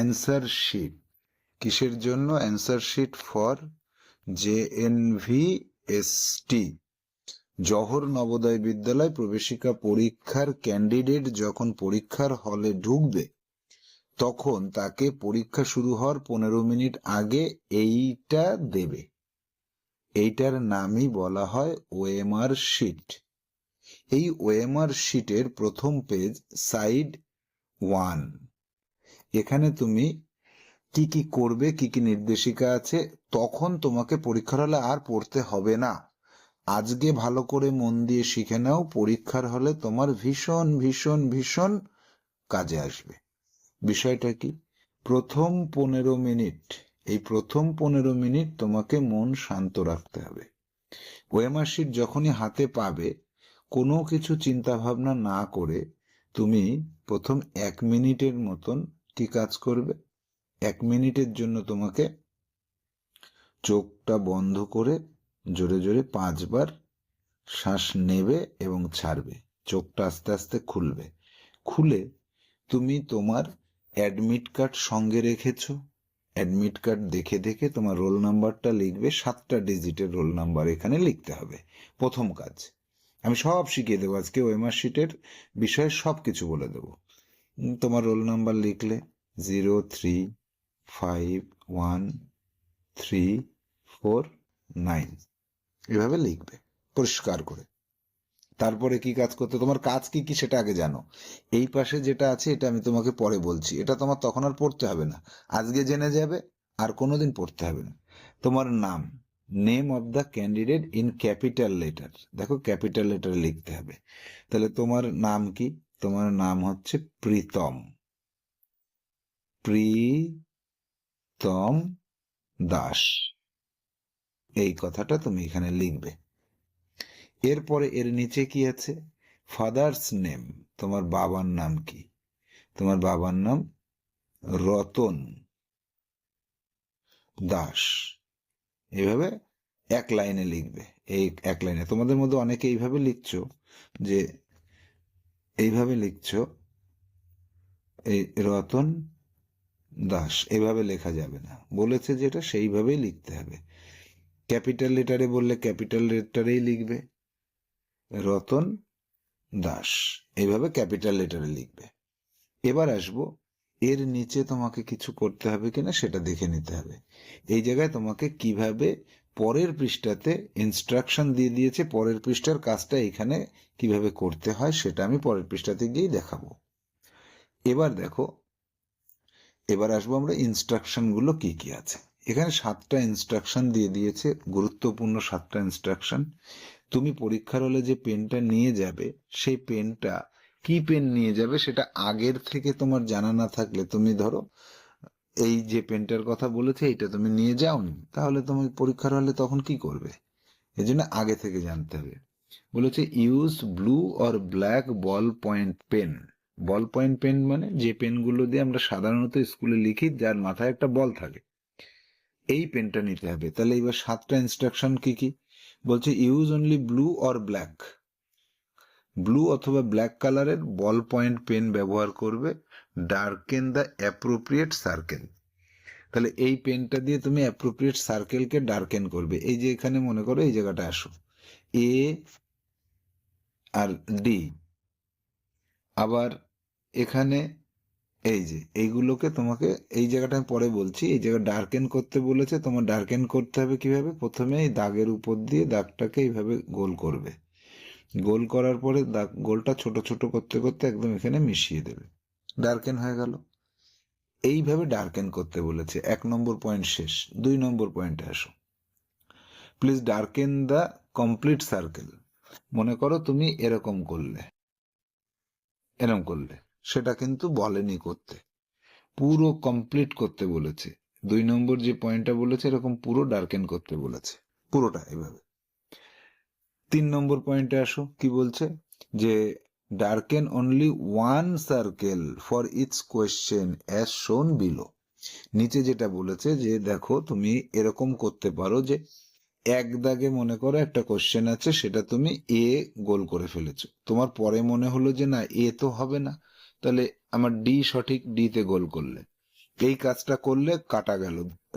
Answer sheet কিসের জন্য answer sheet for J N V S T Jawahar Navodaya Vidyalaya প্রবেশিকা পরীক্ষার candidate যখন পরীক্ষার হলে ঢুকবে, তখন তাকে পরীক্ষা শুরু হওয়ার পনেরো মিনিট আগে এইটা দেবে। এইটার নামই বলা হয় ওএমআর শিট এই ওএমআর শিটের প্রথম পেজ সাইড ওয়ান এখানে তুমি কি কি করবে, কি কি নির্দেশিকা আছে, তখন তোমাকে পরীক্ষার হলে আর পড়তে হবে না। আজকে ভালো করে মন দিয়ে শিখে নাও, পরীক্ষার হলে তোমার ভীষণ ভীষণ ভীষণ কাজে আসবে। বিষয়টা কি? প্রথম পনেরো মিনিট, এই প্রথম পনেরো মিনিট তোমাকে মন শান্ত রাখতে হবে। ওএমআর শিট যখনই হাতে পাবে, কোনো কিছু চিন্তা ভাবনা না করে তুমি প্রথম এক মিনিটের মতন কি কাজ করবে? এক মিনিটের জন্য তোমাকে চোখটা বন্ধ করে জোরে জোরে পাঁচবার শ্বাস নেবে এবং ছাড়বে। চোখটা আস্তে আস্তে খুলবে। খুলে তুমি তোমার অ্যাডমিট কার্ড সঙ্গে রেখেছো। অ্যাডমিট কার্ড দেখে দেখে তোমার রোল নাম্বারটা লিখবে। সাতটা ডিজিটের রোল নাম্বার এখানে লিখতে হবে। প্রথম কাজ। আমি সব শিখিয়ে দেবো। আজকে ওয়েমার শিটের বিষয়ে সব কিছু বলে দেবো। তোমার রোল নাম্বার লিখলে zero three five one three four nine এভাবে লিখবে, পরিষ্কার করে। তারপরে কি কাজ করতে, তোমার কাজ কি কি সেটা আগে জানো। এই পাশে যেটা আছে, এটা আমি তোমাকে পরে বলছি। এটা তোমার তখন আর পড়তে হবে না। আজকে জেনে যাবে, আর কোনোদিন পড়তে হবে না। তোমার নাম name of the candidate in capital letter দেখো ক্যাপিটাল লেটার লিখতে হবে। তাহলে তোমার নাম কি? তোমার নাম হচ্ছে প্রীতম। প্রীতম দাস। এই কথাটা তুমি এখানে লিখবে। এরপরে এর নিচে কি আছে? ফাদার্স নেম তোমার বাবার নাম কি? তোমার বাবার নাম রতন দাস। এইভাবে এক লাইনে লিখবে। এই এক লাইনে। তোমাদের মধ্যে অনেকে এইভাবে লিখছো যে, এইভাবে লিখছো, এই রতন দাস, এভাবে লেখা যাবে না। বলেছে যেটা সেইভাবেই লিখতে হবে। ক্যাপিটাল লেটারে বললে ক্যাপিটাল লেটারেই লিখবে। রতন দাস এইভাবে ক্যাপিটাল লেটারে লিখবে। এবার আসব, এর নিচে তোমাকে কিছু করতে হবে কিনা সেটা দেখে নিতে হবে। এই জায়গায় তোমাকে কীভাবে পরের পৃষ্ঠাতে ইনস্ট্রাকশন দিয়ে দিয়েছে, পরের পৃষ্ঠার কাজটা এখানে কীভাবে করতে হয় সেটা আমি পরের পৃষ্ঠাতে গিয়েই দেখাবো। এবার দেখো এবার আসব আমরা ইনস্ট্রাকশনগুলো কি কি আছে। এখানে সাতটা ইনস্ট্রাকশন দিয়ে দিয়েছে, গুরুত্বপূর্ণ সাতটা ইনস্ট্রাকশন তুমি পরীক্ষার হলে যে পেনটা নিয়ে যাবে, সেই পেনটা কি পেন নিয়ে যাবে সেটা আগের থেকে তোমার জানা না থাকলে তুমি ধরো, এই যে পেনটার কথা বলেছে এটা তুমি নিয়ে যাওনি, তাহলে তুমি পরীক্ষার হলে তখন কি করবে? এই জন্য আগে থেকে জানতে হবে। বলেছে use blue or black ball point pen ball point pen মানে যে পেনগুলো দিয়ে আমরা সাধারণত স্কুলে লিখি, যার মাথায় একটা বল থাকে। এই পেনটা নিতে হবে। তাহলে এবার সাতটা ইনস্ট্রাকশন কি কি? বলছে use only blue or black blue অথবা ব্ল্যাক কালারের বল পয়েন্ট পেন ব্যবহার করবে ডার্কেন দ্য অ্যাপ্রোপ্রিয়েট সার্কেল তাহলে এই পেনটা দিয়ে তুমি অ্যাপ্রোপ্রিয়েট সার্কেলকে ডার্কেন করবে। এই যে এখানে মনে করো এই জায়গাটা আসো। এ আর ডি আবার এখানে এই যে, এইগুলোকে তোমাকে, এই জায়গাটা আমি পরে বলছি, এই জায়গা ডার্কেন করতে বলেছে, তোমার ডার্কেন করতে হবে কীভাবে? প্রথমে এই দাগের উপর দিয়ে দাগটাকে এইভাবে গোল করবে। গোল করার পরে দাগ, গোলটা ছোট ছোট করতে করতে একদম এখানে মিশিয়ে দেবে। ডার্কেন হয়ে গেল। এইভাবে ডার্কেন করতে বলেছে। এক নম্বর পয়েন্ট শেষ, দুই নম্বর পয়েন্টে আসো। Please darken the complete circle মনে করো তুমি এরকম করলে এরকম করলে। সেটা কিন্তু বলেনি করতে। পুরো কমপ্লিট করতে বলেছে। দুই নম্বর যে পয়েন্টটা বলেছে, এরকম পুরো ডার্কেন করতে বলেছে। পুরোটা এভাবে। তিন নম্বর পয়েন্টে আসো, কি বলছে? যে darken only one circle for its question as shown below নিচে যেটা বলেছে যে দেখো, তুমি এরকম করতে পারো যে এক দাগে মনে করো একটা কোশ্চেন আছে, সেটা তুমি এ গোল করে ফেলেছো। তোমার পরে মনে হলো যে না এ তো হবে না। তাহলে আমার ডি সঠিক ডি তে গোল করলে। এই কাজটা করলে কাটা গেল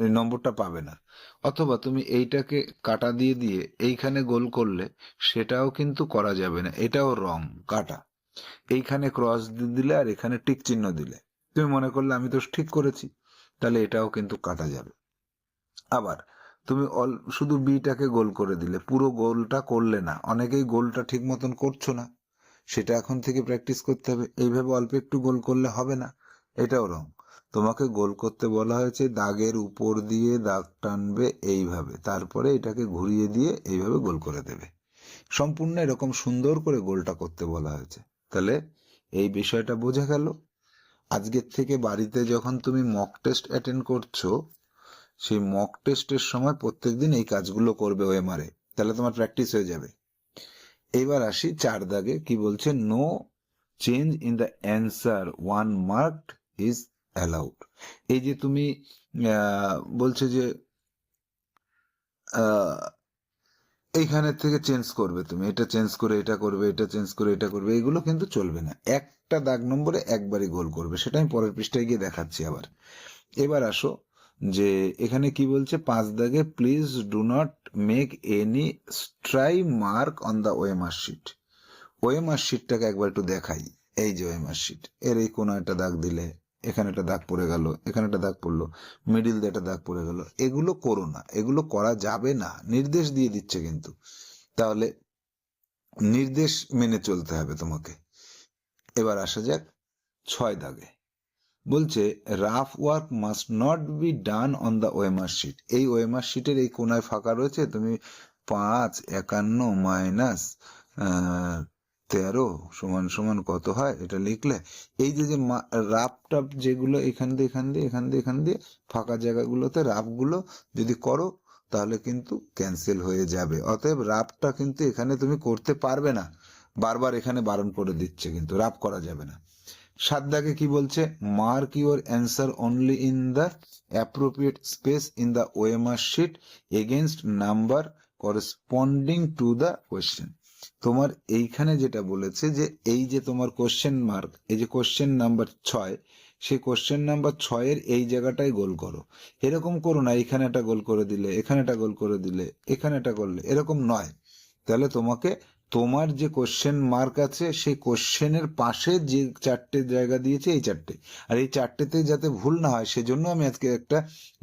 নম্বরটা পাবে না। অথবা তুমি এইটাকে কাটা দিয়ে দিয়ে এইখানে গোল করলে সেটাও কিন্তু করা যাবে না, এটাও রং, কাটা। এইখানে ক্রস দিলে আর এখানে টিক চিহ্ন দিলে। তুমি মনে করলে আমি তো ঠিক করেছি, তাহলে এটাও কিন্তু কাটা যাবে। আবার তুমি অল, শুধু বিটাকে গোল করে দিলে, পুরো গোলটা করলে না, অনেকেই গোলটা ঠিক মতন করছ না। সেটা এখন থেকে প্র্যাকটিস করতে হবে। এইভাবে অল্প একটু গোল করলে হবে না। এটাও রং তোমাকে গোল করতে বলা হয়েছে, দাগের উপর দিয়ে দাগ টানবে এইভাবে। তারপরে এটাকে ঘুরিয়ে দিয়ে এইভাবে গোল করে দেবে। সম্পূর্ণ এরকম সুন্দর করে গোলটা করতে বলা হয়েছে। তাহলে এই বিষয়টা বোঝা গেল। আজকের থেকে বাড়িতে যখন তুমি মক টেস্ট অ্যাটেন্ড করছ, সেই মক টেস্টের সময় প্রত্যেকদিন এই কাজগুলো করবে ওএমআরে তাহলে তোমার প্র্যাকটিস হয়ে যাবে। এইবার আসি চার দাগে কি বলছে? No change in the answer one mark is allowed এই যে তুমি বলছে যে আহ, এইখানের থেকে চেঞ্জ করবে তুমি। এটা চেঞ্জ করে এটা করবে এটা চেঞ্জ করে এটা করবে। এগুলো কিন্তু চলবে না। একটা দাগ নম্বরে একবারই গোল করবে। সেটা আমি পরের পৃষ্ঠায় গিয়ে দেখাচ্ছি আবার। এবার আসো। যে এখানে কি বলছে? পাঁচ দাগে please do not make any stray mark on the OMR sheet OMR শিটটাকে একবার একটু দেখাই। এই যে ওয়েমার শিট এর এই কোনো একটা দাগ দিলে, এখানে একটা দাগ পড়ে গেল, এখানে একটা দাগ পড়ল মিডিল দিয়ে একটা দাগ পড়ে গেল। এগুলো করো না। এগুলো করা যাবে না। নির্দেশ দিয়ে দিচ্ছে কিন্তু। তাহলে নির্দেশ মেনে চলতে হবে তোমাকে। এবার আসা যাক ছয় দাগে। বলছে rough work must not be done on the OMR sheet এই ওয়েমার শিটের এই কোনায় ফাঁকা রয়েছে, তুমি পাঁচ, একান্ন মাইনাস তেরো সমান সমান কত হয় এটা লিখলে, এই যে যে রাফ টাপ যেগুলো এখান দিয়ে এখান দিয়ে এখান দিয়ে এখান দিয়ে ফাঁকা জায়গাগুলোতে রাফগুলো যদি করো, তাহলে কিন্তু ক্যান্সেল হয়ে যাবে। অতএব রাফটা কিন্তু এখানে তুমি করতে পারবে না। বারবার এখানে বারণ করে দিচ্ছে কিন্তু রাফ করা যাবে না। সাত দাগে কি বলছে? Mark your answer only in the appropriate space in the OMR sheet against number corresponding to the question তোমার এইখানে যেটা বলেছে যে এই যে তোমার কোশ্চেন মার্ক এই যে কোশ্চেন নাম্বার ছয়, সেই কোশ্চেন নাম্বার ছয়ের এই জায়গাটায় গোল করো। এরকম করো না এখানে একটা গোল করে দিলে, এখানে একটা গোল করে দিলে, এখানে একটা করলে, এরকম নয়। তাহলে তোমাকে তোমার যে কোশ্চেন মার্ক আছে, সেই কোশ্চেনের পাশে যে চারটে জায়গা দিয়েছে, এই চারটে। আর এই চারটেতে যাতে ভুল না হয়, সেজন্য আমি আজকে একটা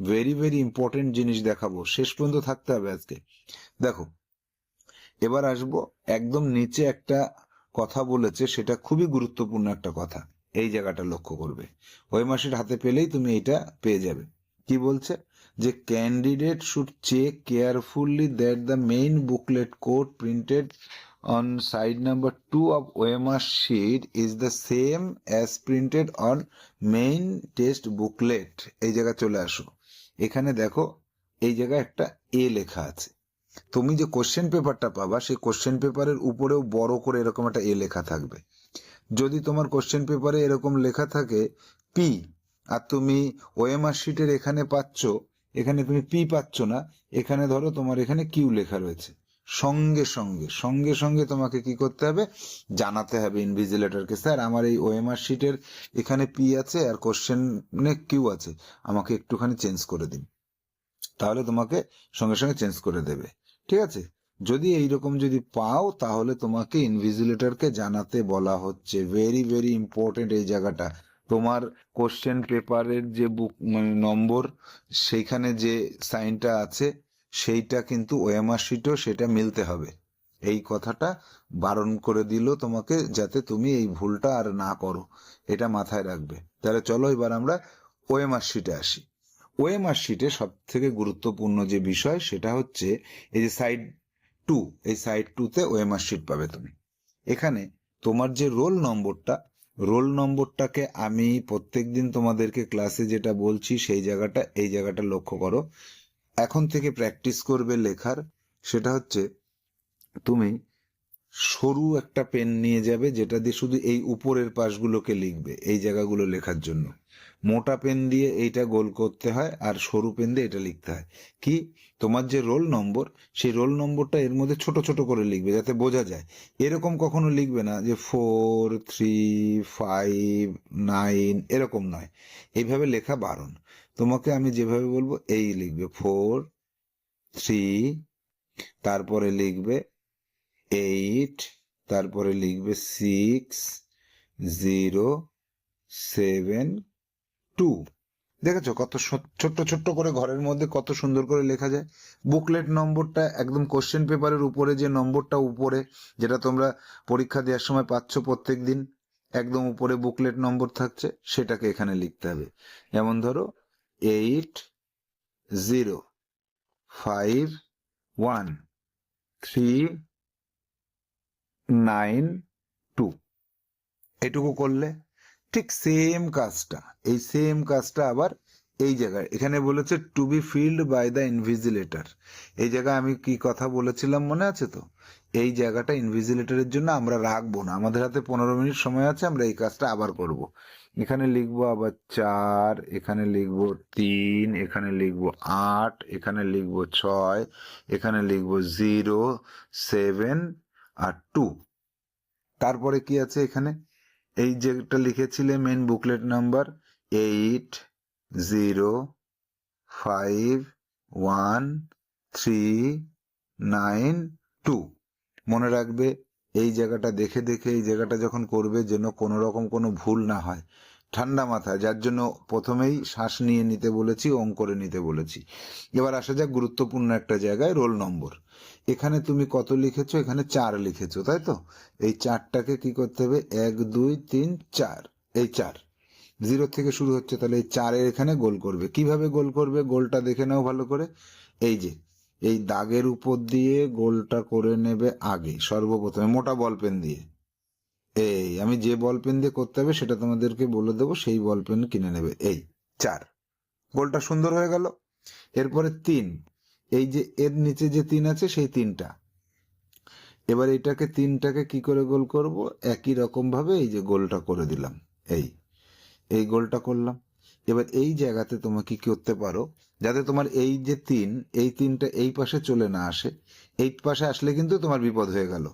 ভেরি ভেরি ইম্পর্টেন্ট জিনিস দেখাবো। শেষ পর্যন্ত থাকতে হবে আজকে। দেখো, এবার আসব, একদম নিচে একটা কথা বলেছে, সেটা খুবই গুরুত্বপূর্ণ একটা কথা। এই জায়গাটা লক্ষ্য করবে। ওই মাসের হাতে পেলেই তুমি এটা পেয়ে যাবে। কি বলছে? যে candidate should check carefully that the main booklet code printed on side number 2 of OMR sheet is the same as printed on main test booklet. এই জায়গা চলে আসো। এখানে দেখো, এই জায়গায় একটা এ লেখা আছে। তুমি যে কোশ্চেন পেপারটা পাবা, সেই কোশ্চেন পেপারের উপরেও বড় করে এরকম একটা এ লেখা থাকবে। যদি তোমার কোশ্চেন পেপারে এরকম লেখা থাকে পি আর তুমি ওএমআর শিটের এখানে পাচ্ছ, এখানে তুমি পি পাচ্ছ না, এখানে ধরো তোমার এখানে কিউ লেখা রয়েছে। সঙ্গে সঙ্গে সঙ্গে সঙ্গে তোমাকে কি করতে হবে? জানাতে হবে ইনভিজিলেটরকে স্যার, আমার এই ওএমআর শিটের এখানে পি আছে আর কোশ্চেনে কিউ আছে। আমাকে একটুখানি চেঞ্জ করে দিন। তাহলে তোমাকে সঙ্গে সঙ্গে চেঞ্জ করে দেবে। ঠিক আছে? যদি এইরকম যদি পাও, তাহলে তোমাকে ইনভিজিলেটরকে জানাতে বলা হচ্ছে। ভেরি ভেরি ইম্পর্টেন্ট এই জায়গাটা। তোমার কোশ্চেন পেপারের যে বুক মানে নম্বর, সেইখানে যে সাইনটা আছে সেইটা কিন্তু ওএমআর শিটও সেটা মিলতে হবে। এই কথাটা বারণ করে দিল তোমাকে যাতে তুমি এই ভুলটা আর না করো, এটা মাথায় রাখবে। তাহলে চলো এবার আমরা ওএমআর শিটে আসি। ওএমআর শিটে সব থেকে গুরুত্বপূর্ণ যে বিষয় সেটা হচ্ছে এই যে সাইড টু এই সাইড টুতে ওএমআর শিট পাবে তুমি। এখানে তোমার যে রোল নম্বরটা রোল নম্বরটাকে আমি প্রত্যেকদিন তোমাদেরকে ক্লাসে যেটা বলছি সেই জায়গাটা, এই জায়গাটা লক্ষ্য করো। এখন থেকে প্র্যাকটিস করবে লেখার, সেটা হচ্ছে তুমি সরু একটা পেন নিয়ে যাবে যেটা দিয়ে শুধু এই উপরের পাশগুলোকে লিখবে, এই জায়গাগুলো লেখার জন্য। মোটা পেন দিয়ে এইটা গোল করতে হয় আর সরু পেন দিয়ে এটা লিখতে হয়। কি? তোমার যে রোল নম্বর সেই রোল নম্বরটা এর মধ্যে ছোট ছোট করে লিখবে যাতে বোঝা যায়। এরকম কখনো লিখবে না যে ফোর থ্রি ফাইভ নাইন এরকম নয়। এইভাবে লেখা বারণ। তোমাকে আমি যেভাবে বলব, এই লিখবে ফোর, থ্রি, তারপরে লিখবে এইট, তারপরে লিখবে সিক্স, জিরো, সেভেন, টু। দেখেছ কত ছোট্ট ছোট্ট করে ঘরের মধ্যে কত সুন্দর করে লেখা যায়? বুকলেট নম্বরটা একদম কোশ্চেন পেপারের উপরে যে নম্বরটা উপরে, যেটা তোমরা পরীক্ষা দেওয়ার সময় পাচ্ছ প্রত্যেক দিন একদম উপরে বুকলেট নম্বর থাকছে, সেটাকে এখানে লিখতে হবে। যেমন ধরো eight zero five one three nine two এটুকু করলে ঠিক সেম কাজটা, এই সেম কাজটা আবার এই জায়গায়। এখানে বলেছে to be filled by the invigilator এই জায়গায় আমি কি কথা বলেছিলাম মনে আছে তো? এই জায়গাটা ইনভিজিলেটরের জন্য আমরা রাখব না। আমাদের হাতে পনেরো মিনিট সময় আছে, আমরা এই কাজটা আবার করব। এখানে লিখব আবার চার, এখানে লিখব তিন, এখানে লিখব আট, এখানে লিখব ছয়, এখানে লিখব জিরো, সেভেন আর টু। তারপরে কি আছে এখানে? এই যেটা লিখেছিলে main booklet number eight zero five one three nine two মনে রাখবে এই জায়গাটা দেখে দেখে এই জায়গাটা যখন করবে যেন কোনো রকম কোনো ভুল না হয়। ঠান্ডা মাথায়, যার জন্য প্রথমেই শ্বাস নিয়ে নিতে বলেছি, ওম করে নিতে বলেছি। এবার আসা যাক গুরুত্বপূর্ণ একটা জায়গায় রোল নম্বর। এখানে তুমি কত লিখেছো? এখানে চার লিখেছো, তাই তো? এই চারটাকে কি করতে হবে? এক, দুই, তিন, চার। এই চার। জিরো থেকে শুরু হচ্ছে, তাহলে এই চারের এখানে গোল করবে। কীভাবে গোল করবে? গোলটা দেখে নাও ভালো করে। এই যে এই দাগের উপর দিয়ে গোলটা করে নেবে আগে, সর্বপ্রথমে মোটা বল পেন দিয়ে। এই, আমি যে বল পেন দিয়ে করতে হবে সেটা তোমাদেরকে বলে দেবো, সেই বল পেন কিনে নেবে। এই, চার। গোলটা সুন্দর হয়ে গেল। এরপরে তিন। এই যে এর নিচে যে তিন আছে সেই তিনটা। এবার এটাকে, তিনটাকে কি করে গোল করব? একই রকম ভাবে এই যে গোলটা করে দিলাম। এই এই গোলটা করলাম। এবার এই জায়গাতে তোমাকে কি করতে পারো, যাতে তোমার এই যে তিন, এই তিনটা এই পাশে চলে না আসে, এই পাশে আসলে কিন্তু তোমার বিপদ হয়ে গেল।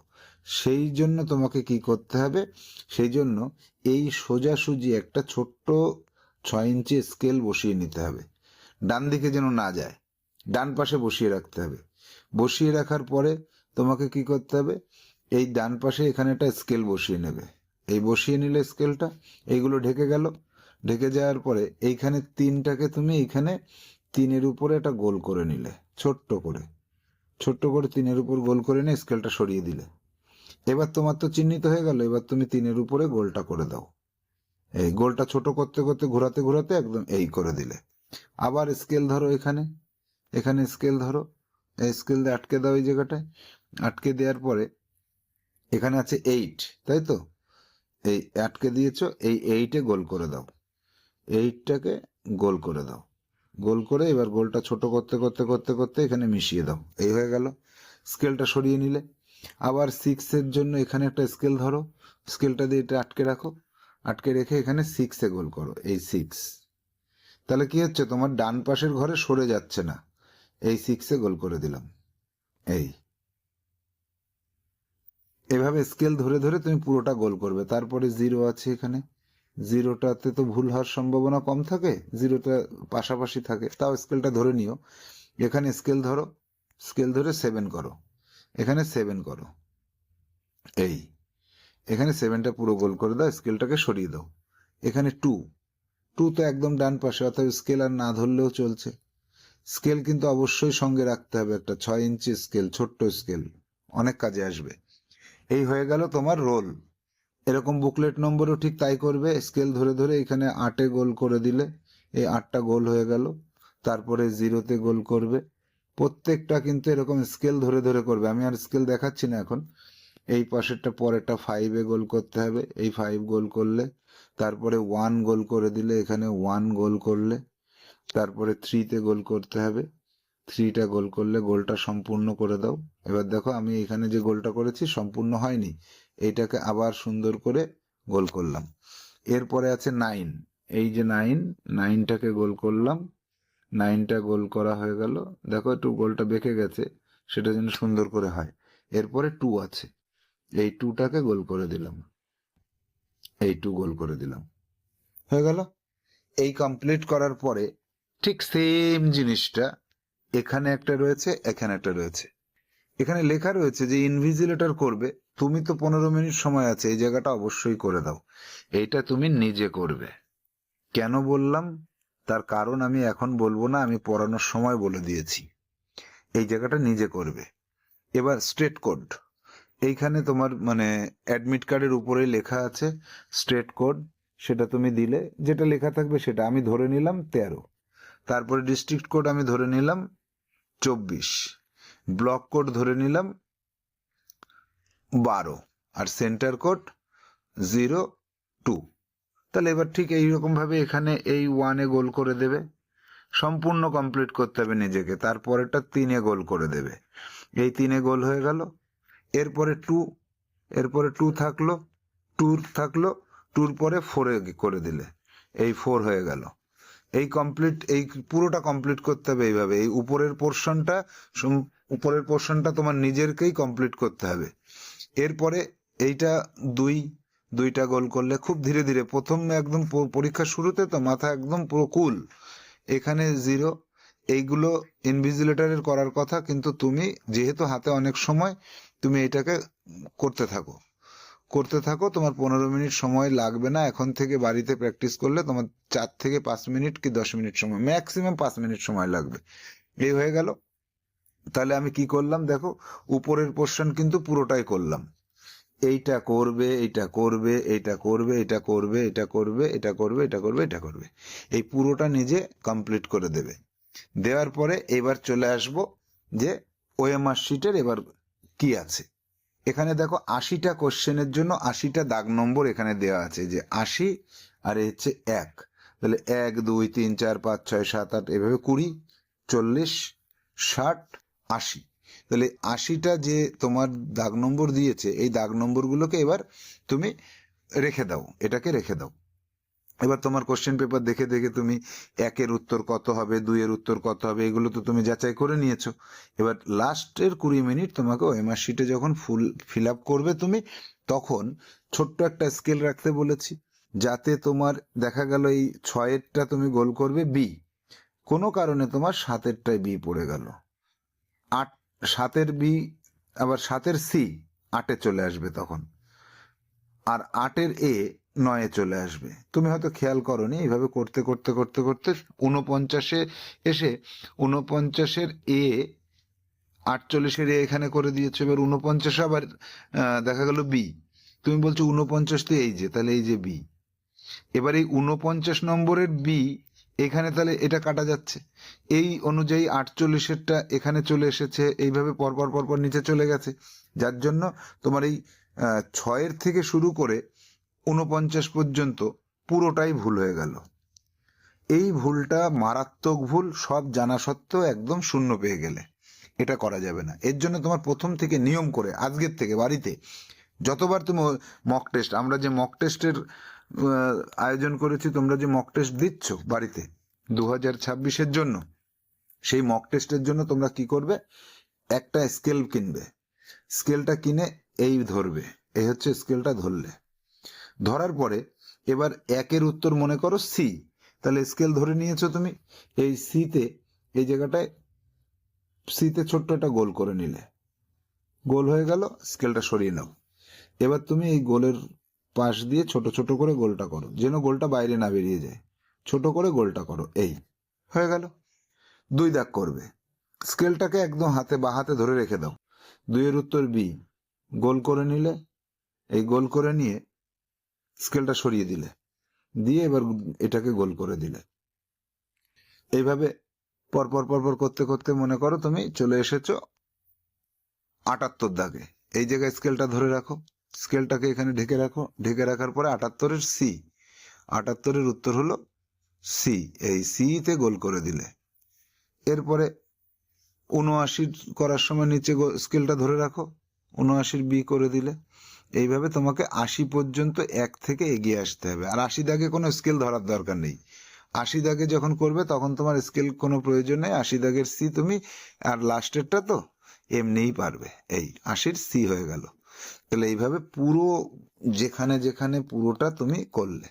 সেই জন্য তোমাকে কি করতে হবে, সেই জন্য এই সোজাসুজি একটা ছোট্ট ছয় ইঞ্চি স্কেল বসিয়ে নিতে হবে। ডান দিকে যেন না যায়, ডান পাশে বসিয়ে রাখতে হবে। বসিয়ে রাখার পরে তোমাকে কি করতে হবে, এই ডান পাশে এখানে একটা স্কেল বসিয়ে নেবে। এই বসিয়ে নিলে স্কেলটা, এইগুলো ঢেকে গেল ঢেকে যাওয়ার পরে এইখানে তিনটাকে তুমি এইখানে তিনের উপরে একটা গোল করে নিলে, ছোট্ট করে। ছোট্ট করে তিনের উপর গোল করে নিয়ে স্কেলটা সরিয়ে দিলে। এবার তোমার তো চিহ্নিত হয়ে গেল, এবার তুমি তিনের উপরে গোলটা করে দাও। এই গোলটা ছোট করতে করতে, ঘোরাতে ঘোরাতে একদম এই করে দিলে। আবার স্কেল ধরো এখানে। এখানে স্কেল ধরো। স্কেল দিয়ে আটকে দাও এই জায়গাটায়। আটকে দেওয়ার পরে এখানে আছে এইট তাই তো? এই আটকে দিয়েছ, এই এইটে গোল করে দাও। এইটটাকে গোল করে দাও। গোল করে এবার গোলটা ছোট করতে করতে করতে করতে এখানে মিশিয়ে দাও। এই হয়ে গেল। স্কেলটা সরিয়ে নিলে। আবার সিক্সের জন্য এখানে একটা স্কেল ধরো। স্কেলটা দিয়ে এটা আটকে রাখো। আটকে রেখে এখানে সিক্সে গোল করো, এই সিক্স তাহলে কি হচ্ছে? তোমার ডান পাশের ঘরে সরে যাচ্ছে না। এই সিক্সে গোল করে দিলাম। এই। এভাবে স্কেল ধরে ধরে তুমি পুরোটা গোল করবে। তারপরে জিরো আছে এখানে। জিরোটাতে তো ভুল হওয়ার সম্ভাবনা কম থাকে, জিরোটা পাশাপাশি থাকে। তাও স্কেলটা ধরে নিও। এখানে স্কেল ধরো, স্কেল ধরে সেভেন করো। এখানে সেভেন করো। এই। এখানে সেভেনটা পুরো গোল করে দাও, স্কেলটাকে সরিয়ে দাও। এখানে টু। টু তো একদম ডান পাশে অর্থাৎ স্কেল আর না ধরলেও চলছে। স্কেল কিন্তু অবশ্যই সঙ্গে রাখতে হবে একটা ছয় ইঞ্চি স্কেল, ছোট্ট স্কেল। অনেক কাজে আসবে। এই হয়ে গেল তোমার রোল। এরকম বুকলেট নম্বরও ঠিক তাই করবে। স্কেল ধরে ধরে এখানে আটে গোল করে দিলে এই আটটা গোল হয়ে গেল। তারপরে জিরোতে গোল করবে। প্রত্যেকটা কিন্তু এরকম স্কেল ধরে ধরে করবে। আমি আর স্কেল দেখাচ্ছি না এখন। এই পাশেরটা পরেরটা ফাইভে গোল করতে হবে। এই ফাইভ গোল করলে, তারপরে ওয়ান গোল করে দিলে, এখানে ওয়ান গোল করলে, তারপরে থ্রিতে গোল করতে হবে। থ্রিটা গোল করলে গোলটা সম্পূর্ণ করে দাও। এবার দেখো আমি এখানে যে গোলটা করেছি সম্পূর্ণ হয়নি। এইটাকে আবার সুন্দর করে গোল করলাম। এরপরে আছে নাইন এই যে নাইন নাইনটাকে গোল করলাম। নাইনটা গোল করা হয়ে গেল। দেখো একটু গোলটা বেঁকে গেছে, সেটা যেন সুন্দর করে হয়। এরপরে টু আছে। এই টুটাকে গোল করে দিলাম। এই টু গোল করে দিলাম। হয়ে গেল? এই কমপ্লিট করার পরে ঠিক সেম জিনিসটা এখানে একটা রয়েছে, এখানে একটা রয়েছে। এখানে লেখা রয়েছে যে ইনভিজিলেটর করবে। তুমি তো পনেরো মিনিট সময় আছে, এই জায়গাটা অবশ্যই করে দাও। এইটা তুমি নিজে করবে। কেন বললাম? তার কারণ আমি এখন বলব না, আমি পড়ানোর সময় বলে দিয়েছি। এই জায়গাটা নিজে করবে। এবার স্ট্রেট কোড। এইখানে তোমার মানে অ্যাডমিট কার্ডের উপরেই লেখা আছে স্ট্রেট কোড। সেটা তুমি দিলে, যেটা লেখা থাকবে সেটা। আমি ধরে নিলাম তেরো। তারপরে ডিস্ট্রিক্ট কোড আমি ধরে নিলাম চব্বিশ। ব্লক কোড ধরে নিলাম বারো। আর সেন্টার কোড জিরো টু তাহলে এবার ঠিক এইরকম ভাবে এখানে এই ওয়ানে গোল করে দেবে। সম্পূর্ণ কমপ্লিট করতে হবে নিজেকে। তারপরেটা তিনে গোল করে দেবে। এই তিনে গোল হয়ে গেল। এরপরে টু এরপরে টু থাকল টুর থাকল টুর পরে ফোরে করে দিলে। এই ফোর হয়ে গেল। এই কমপ্লিট এই পুরোটা কমপ্লিট করতে হবে এইভাবে। এই উপরের পোর্শনটা উপরের পোর্শনটা তোমার নিজেরকেই কমপ্লিট করতে হবে। এরপরে এইটা দুই, দুইটা গোল করলে খুব ধীরে ধীরে প্রথম একদম প- পরীক্ষার শুরুতে তো মাথা একদম পুরো কুল। এখানে জিরো এইগুলো ইনভিজিলেটারের করার কথা, কিন্তু তুমি যেহেতু হাতে অনেক সময়, তুমি এটাকে করতে থাকো। করতে থাকো, তোমার পনেরো মিনিট সময় লাগবে না, এখন থেকে বাড়িতে প্র্যাকটিস করলে তোমার চার থেকে পাঁচ মিনিট কি দশ মিনিট সময়? ম্যাক্সিমাম পাঁচ মিনিট সময় লাগবে। এই হয়ে গেল। তাহলে আমি কি করলাম? দেখো, উপরের পোর্শন কিন্তু পুরোটাই করলাম। এইটা করবে এইটা করবে এইটা করবে এটা করবে এটা করবে এটা করবে এটা করবে এটা করবে। এই পুরোটা নিজে কমপ্লিট করে দেবে। দেওয়ার পরে এবার চলে আসব যে ওএমআর শিটের এবার কি আছে। এখানে দেখো, আশিটা কোশ্চেনের জন্য আশিটা দাগ নম্বর এখানে দেওয়া আছে যে আশি, আর হচ্ছে এক। তাহলে এক, দুই, তিন, চার, পাঁচ, ছয়, সাত, আট, এভাবে কুড়ি, চল্লিশ, ষাট আশি। তাহলে আশিটা যে তোমার দাগ নম্বর দিয়েছে, এই দাগ নম্বরগুলোকে এবার তুমি রেখে দাও, এটাকে রেখে দাও। এবার তোমার কোশ্চেন পেপার দেখে দেখে তুমি একের উত্তর কত হবে, দুইয়ের উত্তর কত হবে, এগুলো তো তুমি যাচাই করে নিয়েছো। এবার লাস্টের কুড়ি মিনিট তোমাকে ওএমআর শিটে যখন ফুল ফিল আপ করবে তুমি, তখন ছোট্ট একটা স্কেল রাখতে বলেছি, যাতে তোমার দেখা গেল এই ছয়েরটা তুমি গোল করবে বি কোনো কারণে তোমার সাতেরটায় বি পড়ে গেল। আট, সাতের বি, আবার সাতের সি আটে চলে আসবে তখন। আর আটের এ নয়ে চলে আসবে। তুমি হয়তো খেয়াল করো করনি, এইভাবে করতে করতে করতে করতে উনপঞ্চাশে এসে উনপঞ্চাশের এ, আটচল্লিশের এ এখানে করে দিয়েছ। এবার উনপঞ্চাশে আবার দেখা গেল বি। তুমি বলছো উনপঞ্চাশ তো এই যে, তাহলে এই যে বি। এবার এই উনপঞ্চাশ নম্বরের বি এখানে তাহলে এটা কাটা যাচ্ছে। এই অনুযায়ী আটচল্লিশেরটা এখানে চলে এসেছে, এইভাবে পরপর পরপর নিচে চলে গেছে। যার জন্য তোমার এই ছয়ের থেকে শুরু করে উনপঞ্চাশ পর্যন্ত পুরোটাই ভুল হয়ে গেল। এই ভুলটা মারাত্মক ভুল, সব জানা সত্ত্বেও একদম শূন্য পেয়ে গেলে। এটা করা যাবে না। এর জন্য তোমার প্রথম থেকে নিয়ম করে, আজকের থেকে, বাড়িতে, যতবার তুমি মক টেস্ট আমরা যে মক টেস্টের আয়োজন করেছি, তোমরা যে মক টেস্ট দিচ্ছ বাড়িতে দু হাজার ছাব্বিশের জন্য, সেই মক টেস্টের জন্য তোমরা কি করবে? একটা স্কেল কিনবে। স্কেলটা কিনে এই ধরবে, এই হচ্ছে স্কেলটা ধরলে। ধরার পরে এবার একের উত্তর মনে করো সি তাহলে স্কেল ধরে নিয়েছো তুমি, এই সিতে এই জায়গাটায় সিতে ছোট্ট একটা গোল করে নিলে। গোল হয়ে গেল স্কেলটা সরিয়ে নাও। এবার তুমি এই গোলের পাশ দিয়ে ছোট ছোট করে গোলটা করো, যেন গোলটা বাইরে না বেরিয়ে যায়। ছোট করে গোলটা করো, এই। হয়ে গেল। দুই দাগ করবে। স্কেলটাকে একদম হাতে বা হাতে ধরে রেখে দাও। দুইয়ের উত্তর বি। গোল করে নিলে, এই গোল করে নিয়ে স্কেলটা সরিয়ে দিলে। দিয়ে এবার এটাকে গোল করে দিলে। এইভাবে পরপর পরপর করতে করতে মনে করো তুমি চলে এসেছ আটাত্তর দাগে। এই জায়গায় স্কেলটা ধরে রাখো। স্কেলটাকে এখানে ঢেকে রাখো। ঢেকে রাখার পরে আটাত্তরের সি আটাত্তরের উত্তর হলো সি এই সি তে গোল করে দিলে। এরপরে উনআশি করার সময় নিচে স্কেলটা ধরে রাখো। উনআশির বি করে দিলে। এইভাবে তোমাকে আশি পর্যন্ত এক থেকে এগিয়ে আসতে হবে। আর আশি দাগে কোনো স্কেল ধরার দরকার নেই। আশি দাগে যখন করবে তখন তোমার স্কেল কোনো প্রয়োজন নেই। আশি দাগের সি তুমি আর লাস্টেরটা তো এমনিই পারবে। এই আশির সি হয়ে গেল। তাহলে এইভাবে পুরো যেখানে যেখানে পুরোটা তুমি করলে,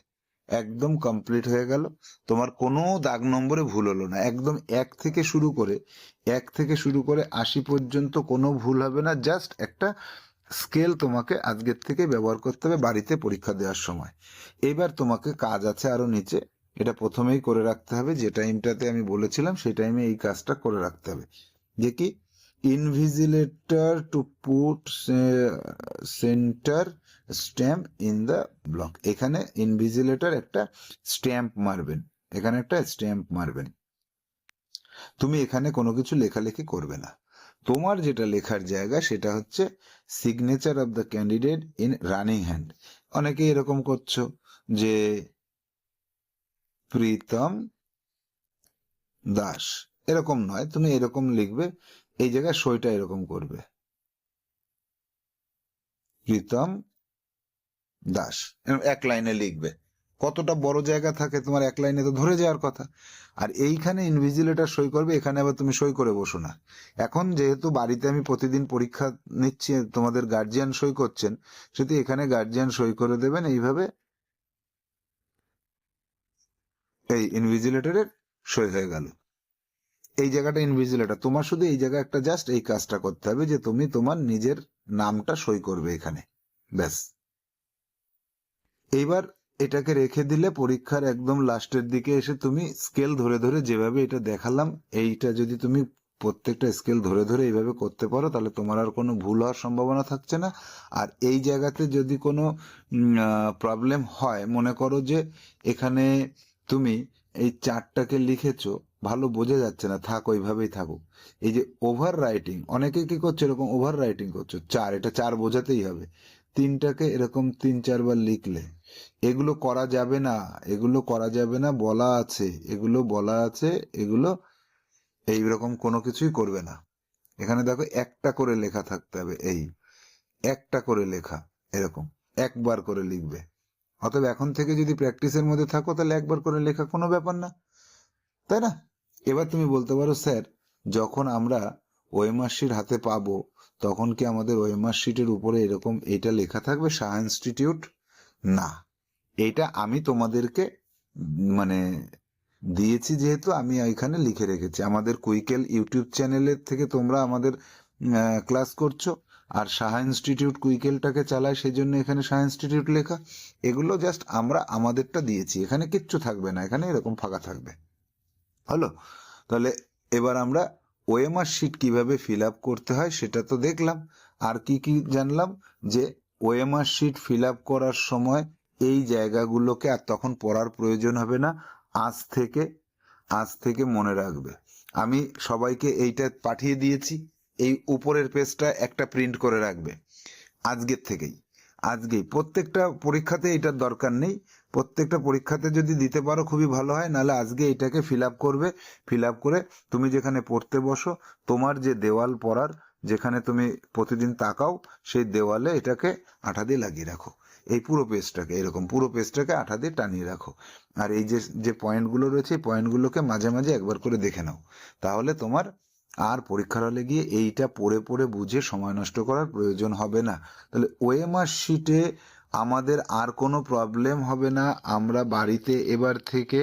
একদম কমপ্লিট হয়ে গেল। তোমার কোনো দাগ নম্বরে ভুল হলো না। একদম এক থেকে শুরু করে, এক থেকে শুরু করে আশি পর্যন্ত কোনো ভুল হবে না। জাস্ট একটা স্কেল তোমাকে আজকের থেকে ব্যবহার করতে হবে বাড়িতে পরীক্ষা দেওয়ার সময়। এবার তোমাকে কাজ আছে আরও নিচে। এটা প্রথমেই করে রাখতে হবে। যে টাইমটাতে আমি বলেছিলাম, সেই টাইমে এই কাজটা করে রাখতে হবে। যে কি? Invigilator to put centre stamp in the block এখানে ইনভিজিলেটর একটা স্ট্যাম্প মারবেন। এখানে একটা স্ট্যাম্প মারবেন। তুমি এখানে কোনো কিছু লেখালেখি করবে না। তোমার যেটা লেখার জায়গা সেটা হচ্ছে signature of the candidate in running hand অনেকে এরকম করছ যে, প্রীতম দাস। এরকম নয়, তুমি এরকম লিখবে এই জায়গায় সইটা এরকম করবে। প্রীতম দাস এক লাইনে লিখবে, কতটা বড় জায়গা থাকে তোমার এক লাইনে তো ধরে যাওয়ার কথা। আর এইখানে ইনভিজিলেটার সই করবে, এখানে আবার তুমি সই করে বসো না। এখন যেহেতু বাড়িতে আমি প্রতিদিন পরীক্ষা নিচ্ছি, তোমাদের গার্জিয়ান সই করছেন, সেহেতু এখানে গার্জিয়ান সই করে দেবেন এইভাবে এই ইনভিজিলেটরের সই হয়ে গেল। এই জায়গাটা ইনভিজিলেটর তোমার শুধু এই জায়গায় একটা জাস্ট এই কাজটা করতে হবে যে তুমি তোমার নিজের নামটা সই করবে এখানে। ব্যাস। এইবার এটাকে রেখে দিলে পরীক্ষার একদম লাস্টের দিকে এসে তুমি স্কেল ধরে ধরে যেভাবে এটা দেখালাম, এইটা যদি তুমি প্রত্যেকটা স্কেল ধরে ধরে এইভাবে করতে পারো, তাহলে তোমার আর কোনো ভুল হওয়ার সম্ভাবনা থাকছে না। আর এই জায়গাতে যদি কোনো প্রবলেম হয়, মনে করো যে এখানে তুমি এই চারটাকে লিখেছো ভালো বোঝা যাচ্ছে না, থাক, ওইভাবেই থাকুক। এই যে ওভার রাইটিং অনেকে কি করছে এরকম ওভার রাইটিং করছ? চার, এটা চার বোঝাতেই হবে। তিনটাকে এরকম তিন, চারবার লিখলে, এগুলো করা যাবে না, এগুলো করা যাবে না, বলা আছে, এগুলো বলা আছে, এগুলো এইরকম কোনো কিছুই করবে না। এখানে দেখো একটা করে লেখা থাকতে হবে, এই একটা করে লেখা, এরকম একবার করে লিখবে। অতএব এখন থেকে যদি প্র্যাকটিসের মধ্যে থাকো, তাহলে একবার করে লেখা কোনো ব্যাপার না, তাই না? এবার তুমি বলতে পারো, স্যার, যখন আমরা শিট হাতে পাবো, তখন কি আমাদের ওএমআর শিটের উপরে এরকম এটা লেখা থাকবে, শাহ ইনস্টিটিউট না। এটা আমি তোমাদেরকে মানে দিয়েছি যেহেতু আমি এখানে লিখে রেখেছি। আমাদের কুইকেল ইউটিউব চ্যানেলের থেকে তোমরা আমাদের ক্লাস করছ, আর সাহা ইনস্টিটিউট কুইকেলটাকে চালায় সেই জন্য এখানে সাহা ইনস্টিটিউট লেখা। এগুলো জাস্ট আমরা আমাদেরটা দিয়েছি। এখানে কিচ্ছু থাকবে না। এখানে এরকম ফাঁকা থাকবে। হলো তাহলে এবার আমরা ওএমআর শিট কীভাবে ফিল আপ করতে হয় সেটা তো দেখলাম। আর কি কি জানলাম? যে ওএমআর শিট ফিল আপ করার সময় এই জায়গাগুলোকে আর তখন পড়ার প্রয়োজন হবে না, আজ থেকে আজ থেকে মনে রাখবে। আমি সবাইকে এইটা পাঠিয়ে দিয়েছি। এই উপরের পেজটা একটা প্রিন্ট করে রাখবে। আজকের থেকেই। আজকেই। প্রত্যেকটা পরীক্ষাতে এটার দরকার নেই। প্রত্যেকটা পরীক্ষাতে যদি দিতে পারো খুবই ভালো হয়, নাহলে আজকে এটাকে ফিল আপ করবে। ফিল আপ করে তুমি যেখানে পড়তে বসো, তোমার যে দেওয়াল পড়ার, যেখানে তুমি প্রতিদিন তাকাও, সেই দেওয়ালে এটাকে আঠা দিয়ে লাগিয়ে রাখো। এই পুরো পেজটাকে এরকম পুরো পেজটাকে আঠা দিয়ে টানিয়ে রাখো। আর এই যে যে পয়েন্টগুলো রয়েছে, এই পয়েন্টগুলোকে মাঝে মাঝে একবার করে দেখে নাও। তাহলে তোমার আর পরীক্ষার হলে গিয়ে এইটা পড়ে পড়ে বুঝে সময় নষ্ট করার প্রয়োজন হবে না। তাহলে ওএমআর শিটে আমাদের আর কোনো প্রবলেম হবে না। আমরা বাড়িতে এবার থেকে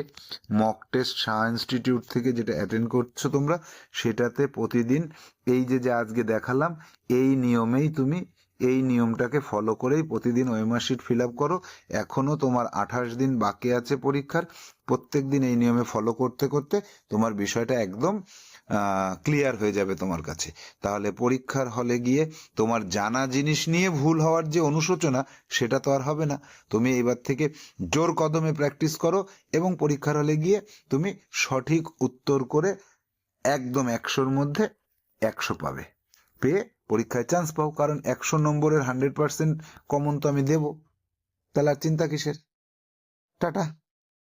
মক টেস্ট শাহ ইনস্টিটিউট থেকে যেটা অ্যাটেন্ড করছ তোমরা, সেটাতে প্রতিদিন এই যে যে আজকে দেখালাম, এই নিয়মেই তুমি এই নিয়মটাকে ফলো করেই প্রতিদিন ওয়েমার শিট ফিল আপ করো। এখনও তোমার আঠাশ দিন বাকি আছে পরীক্ষার। প্রত্যেক দিন এই নিয়মে ফলো করতে করতে তোমার বিষয়টা একদম ক্লিয়ার হয়ে যাবে তোমার কাছে। তাহলে পরীক্ষার হলে গিয়ে তোমার জানা জিনিস নিয়ে ভুল হওয়ার যে অনুশোচনা, সেটা তো আর হবে না। তুমি এবার থেকে জোর কদমে প্র্যাকটিস করো এবং পরীক্ষার হলে গিয়ে তুমি সঠিক উত্তর করে একদম একশোর মধ্যে একশো পাবে। পেয়ে পরীক্ষায় চান্স পাও, কারণ একশো নম্বরের হান্ড্রেড পার্সেন্ট কমন তো আমি দেবো। তাহলে আর চিন্তা কিসের? টাটা।